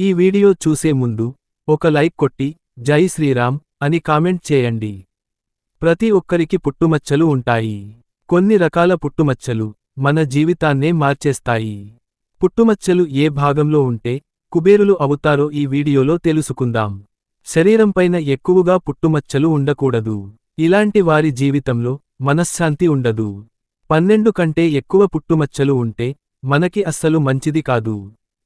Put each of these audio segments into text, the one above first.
ఈ వీడియో చూసే ముందు ఒక లైక్ కొట్టి జై శ్రీరామ్ అని కామెంట్ చేయండి. ప్రతి ఒక్కరికి పుట్టుమచ్చలు ఉంటాయి. కొన్ని రకాల పుట్టుమచ్చలు మన జీవితాన్నే మార్చేస్తాయి. పుట్టుమచ్చలు ఏ భాగంలో ఉంటే కుబేరులు అవుతారో ఈ వీడియోలో తెలుసుకుందాం. శరీరంపైన ఎక్కువగా పుట్టుమచ్చలు ఉండకూడదు. ఇలాంటి వారి జీవితంలో మనశ్శాంతి ఉండదు. పన్నెండు కంటే ఎక్కువ పుట్టుమచ్చలు ఉంటే మనకి అస్సలు మంచిది కాదు.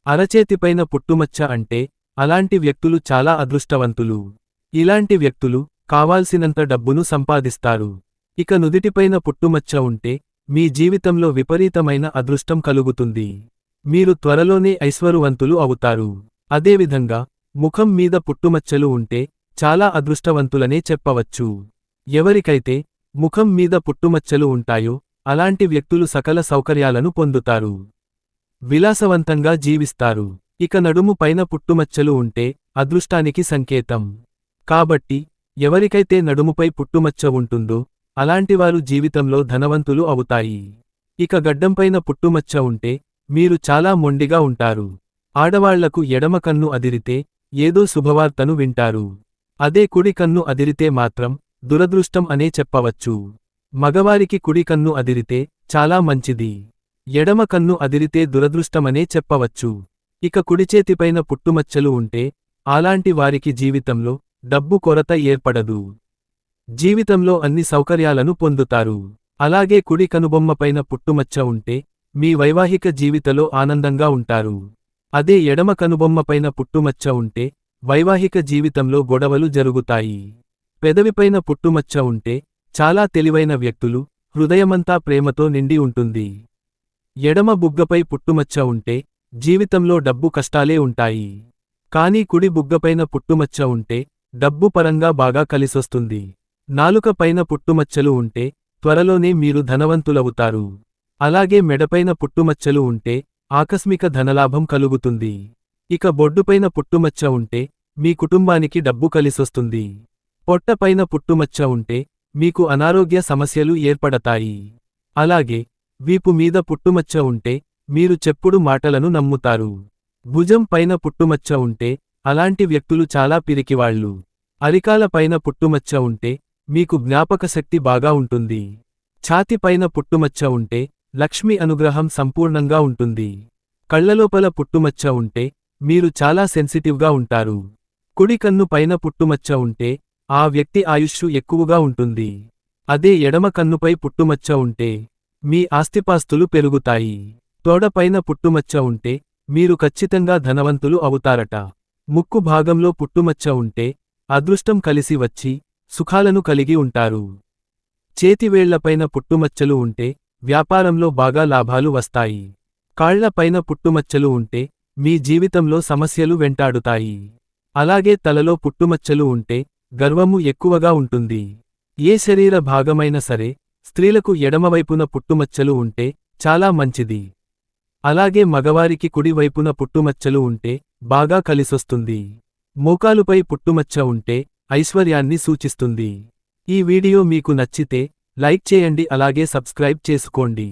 అరచేతిపైన పుట్టుమచ్చ అంటే అలాంటి వ్యక్తులు చాలా అదృష్టవంతులు. ఇలాంటి వ్యక్తులు కావాల్సినంత డబ్బును సంపాదిస్తారు. ఇక నుదిటిపైన పుట్టుమచ్చ ఉంటే మీ జీవితంలో విపరీతమైన అదృష్టం కలుగుతుంది. మీరు త్వరలోనే ఐశ్వరువంతులు అవుతారు. అదేవిధంగా ముఖం మీద పుట్టుమచ్చలు ఉంటే చాలా అదృష్టవంతులనే చెప్పవచ్చు. ఎవరికైతే ముఖం మీద పుట్టుమచ్చలు ఉంటాయో అలాంటి వ్యక్తులు సకల సౌకర్యాలను పొందుతారు. విలాసవంతంగా జీవిస్తారు. ఇక నడుము పైన పుట్టుమచ్చలు ఉంటే అదృష్టానికి సంకేతం. కాబట్టి ఎవరికైతే నడుముపై పుట్టుమచ్చ ఉంటుందో అలాంటివారు జీవితంలో ధనవంతులు అవుతాయి. ఇక గడ్డంపైన పుట్టుమచ్చ ఉంటే మీరు చాలా మొండిగా ఉంటారు. ఆడవాళ్ళకు ఎడమ కన్ను అదిరితే ఏదో శుభవార్తను వింటారు. అదే కుడి కన్ను అదిరితే మాత్రం దురదృష్టం అనే చెప్పవచ్చు. మగవారికి కుడి కన్ను అదిరితే చాలా మంచిది. ఎడమ కన్ను అదిరితే దురదృష్టమనే చెప్పవచ్చు. ఇక కుడిచేతిపైన పుట్టుమచ్చలు ఉంటే అలాంటి వారికి జీవితంలో డబ్బు కొరత ఏర్పడదు. జీవితంలో అన్ని సౌకర్యాలను పొందుతారు. అలాగే కుడి కనుబొమ్మపైన పుట్టుమచ్చ ఉంటే మీ వైవాహిక జీవితలో ఆనందంగా ఉంటారు. అదే ఎడమ కనుబొమ్మపైన పుట్టుమచ్చ ఉంటే వైవాహిక జీవితంలో గొడవలు జరుగుతాయి. పెదవిపైన పుట్టుమచ్చ ఉంటే చాలా తెలివైన వ్యక్తులు హృదయమంతా ప్రేమతో నిండి ఉంటుంది. ఎడమ బుగ్గపై పుట్టుమచ్చ ఉంటే జీవితంలో డబ్బు కష్టాలే ఉంటాయి. కానీ కుడి బుగ్గపైన పుట్టుమచ్చ ఉంటే డబ్బు పరంగా బాగా కలిసొస్తుంది. నాలుక పైన పుట్టుమచ్చలు ఉంటే త్వరలోనే మీరు ధనవంతులవుతారు. అలాగే మెడపైన పుట్టుమచ్చలు ఉంటే ఆకస్మిక ధనలాభం కలుగుతుంది. ఇక బొడ్డుపైన పుట్టుమచ్చ ఉంటే మీ కుటుంబానికి డబ్బు కలిసొస్తుంది. పొట్టపైన పుట్టుమచ్చ ఉంటే మీకు అనారోగ్య సమస్యలు ఏర్పడతాయి. అలాగే వీపు మీద పుట్టుమచ్చ ఉంటే మీరు చెప్పుడు మాటలను నమ్ముతారు. భుజం పైన పుట్టుమచ్చ ఉంటే అలాంటి వ్యక్తులు చాలా పిరికివాళ్ళు అరికాల పైన పుట్టుమచ్చ ఉంటే మీకు జ్ఞాపకశక్తి బాగా ఉంటుంది. ఛాతిపైన పుట్టుమచ్చ ఉంటే లక్ష్మి అనుగ్రహం సంపూర్ణంగా ఉంటుంది. కళ్ళలోపల పుట్టుమచ్చ ఉంటే మీరు చాలా సెన్సిటివ్గా ఉంటారు. కుడి కన్ను పైన పుట్టుమచ్చ ఉంటే ఆ వ్యక్తి ఆయుష్షు ఎక్కువగా ఉంటుంది. అదే ఎడమ కన్నుపై పుట్టుమచ్చ ఉంటే మీ ఆస్తిపాస్తులు పెరుగుతాయి. తోడపైన పుట్టుమచ్చ ఉంటే మీరు ఖచ్చితంగా ధనవంతులు అవుతారట. ముక్కు భాగంలో పుట్టుమచ్చ ఉంటే అదృష్టం కలిసి వచ్చి సుఖాలను కలిగి ఉంటారు. చేతివేళ్ళపైన పుట్టుమచ్చలు ఉంటే వ్యాపారంలో బాగా లాభాలు వస్తాయి. కాళ్ళపైన పుట్టుమచ్చలు ఉంటే మీ జీవితంలో సమస్యలు వెంటాడుతాయి. అలాగే తలలో పుట్టుమచ్చలు ఉంటే గర్వము ఎక్కువగా ఉంటుంది. ఏ శరీర భాగమైనా సరే స్త్రీలకు ఎడమవైపున పుట్టుమచ్చలు ఉంటే చాలా మంచిది. అలాగే మగవారికి కుడివైపున పుట్టుమచ్చలు ఉంటే బాగా కలిసొస్తుంది. మోకాలుపై పుట్టుమచ్చ ఉంటే ఐశ్వర్యాన్ని సూచిస్తుంది. ఈ వీడియో మీకు నచ్చితే లైక్ చేయండి అలాగే సబ్స్క్రైబ్ చేసుకోండి.